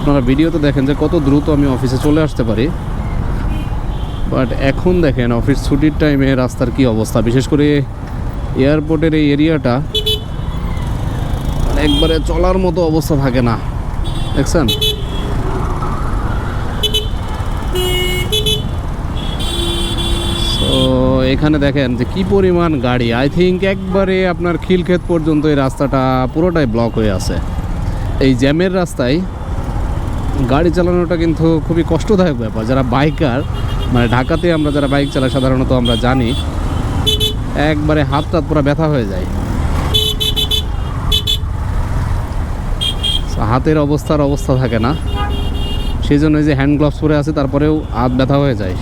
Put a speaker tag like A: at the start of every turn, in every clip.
A: আপনারা ভিডিওতে দেখেন যে কত দ্রুত আমি অফিসে চলে আসতে পারি। বাট এখন দেখেন অফিস ছুটির টাইমে রাস্তার কি অবস্থা। বিশেষ করে এয়ারপোর্টের এই এরিয়াটা মানে একবারে চলার মতো অবস্থা থাকে না। দেখছেন? এখানে দেখেন যে কি পরিমাণ গাড়ি। আই থিঙ্ক একবারে আপনার খিলক্ষেত পর্যন্ত এই রাস্তাটা পুরোটাই ব্লক হয়ে আছে। এই জ্যামের রাস্তায় গাড়ি চালানোটা কিন্তু খুবই কষ্টদায়ক ব্যাপার। যারা বাইকার মানে ঢাকাতে আমরা যারা বাইক চালাই সাধারণত আমরা জানি, একবারে হাত টাত পুরো ব্যথা হয়ে যায়। হাতের অবস্থার অবস্থা থাকে না। সেই জন্য যে হ্যান্ড গ্লাভস পরে আছে, তারপরেও হাত ব্যথা হয়ে যায়।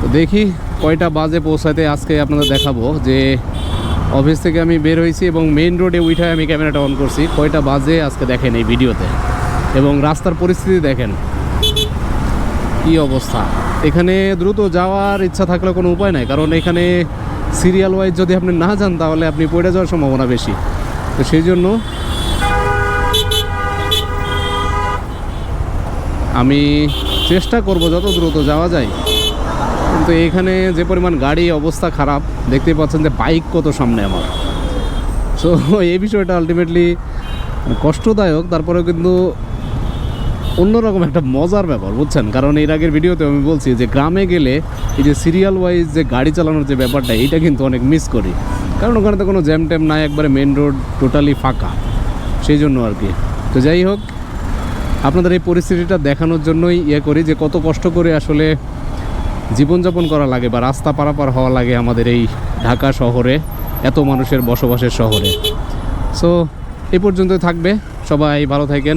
A: তো দেখি কয়টা বাজে পৌঁছাতে আজকে আপনাদের দেখাবো যে অফিস থেকে আমি বের হয়েছি এবং মেইন রোডে উঠে আমি ক্যামেরাটা অন করছি। কয়টা বাজে আজকে দেখেন এই ভিডিওতে এবং রাস্তার পরিস্থিতি দেখেন। কি অবস্থা। এখানে দ্রুত যাওয়ার ইচ্ছা থাকলে কোনো উপায় নাই, কারণ এখানে সিরিয়াল ওয়াইজ যদি আপনি না যান, তাহলে আপনি পড়ে যাওয়ার সম্ভাবনা বেশি। তো সেই জন্য আমি চেষ্টা করব যত দ্রুত যাওয়া যায়। কিন্তু এখানে যে পরিমাণ গাড়ি অবস্থা খারাপ, দেখতেই পাচ্ছেন যে বাইক কত সামনে আমার। সো এই বিষয়টা আলটিমেটলি কষ্টদায়ক, তারপরেও কিন্তু অন্যরকম একটা মজার ব্যাপার, বুঝছেন? কারণ এর আগের ভিডিওতে আমি বলছি যে গ্রামে গেলে এই যে সিরিয়াল ওয়াইজ যে গাড়ি চালানোর যে ব্যাপারটা, এইটা কিন্তু অনেক মিস করি। কারণ ওখানে তো কোনো জ্যাম ট্যাম নাই, একবারে মেন রোড টোটালি ফাঁকা। সেই জন্য আর কি। তো যাই হোক, আপনাদের এই পরিস্থিতিটা দেখানোর জন্যই ইয়ে করি যে কত কষ্ট করে আসলে জীবনযাপন করা লাগে বা রাস্তা পারাপার হওয়া লাগে আমাদের এই ঢাকা শহরে, এত মানুষের বসবাসের শহরে। সো এই পর্যন্তই থাকবে। সবাই ভালো থাকেন।